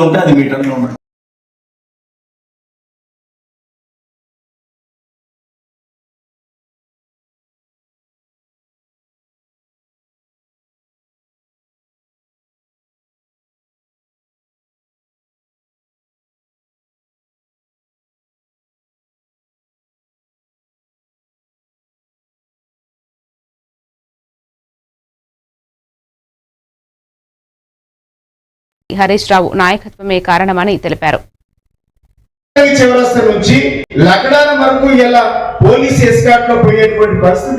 ఉంటే అది మీటర్లో ఉన్నట్టు హరీష్ రావు నాయకత్వమే కారణమని తెలిపారు. నుంచి లకడాల వరకు ఇలా పోలీస్ ఎస్కాట్లో పోయేటువంటి పరిస్థితి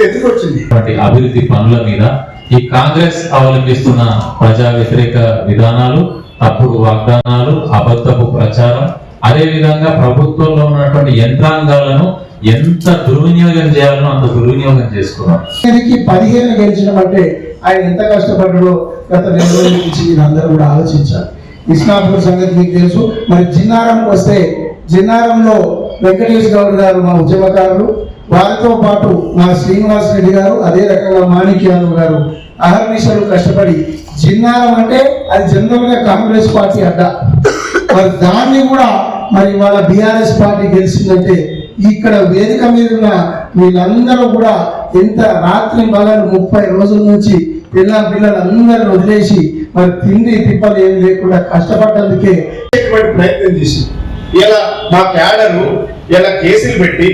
అభివృద్ధి పనుల మీద ఈ కాంగ్రెస్ అవలంబిస్తున్న ప్రజా వ్యతిరేక విధానాలు తప్పుడు వాగ్దానాలు అబద్ధపు ప్రచారం అదే విధంగా ప్రభుత్వంలో ఉన్నటువంటి యంత్రాంగాలను ఎంత దుర్వినియోగం చేయాలనో అంత దుర్వినియోగం చేసుకున్నారు దీనికి పదిహేను గెలిచడం అంటే ఆయన ఎంత కష్టపడ్డాడో గత రెండు రోజుల నుంచి మీరు అందరూ కూడా ఆలోచించాలి. ఇస్లాంపూర్ సంగతి మీకు తెలుసు. మరి జిన్నారంకి వస్తే జిన్నారంలో వెంకటేష్ గౌడ్ గారు మా ఉద్యమకారులు వారితో పాటు మా శ్రీనివాస్ రెడ్డి గారు అదే రకంగా మాణిక్య గారు అహర్నిశలు కష్టపడి జిన్నారం అంటే అది జనరల్గా కాంగ్రెస్ పార్టీ అడ్డ. మరి దాన్ని కూడా మరి వాళ్ళ బీఆర్ఎస్ పార్టీ గెలిచిందంటే ఇక్కడ వేదిక మీద ఉన్న వీళ్ళందరూ కూడా ఎంత రాత్రి పగలు ముప్పై రోజుల నుంచి పిల్ల పిల్లలందరిని వదిలేసి మరి తిండి తిప్పలు ఏం లేకుండా కష్టపడ్డందుకే ప్రయత్నం చేసి ఇలా మా క్యాడరు ఇలా కేసులు పెట్టి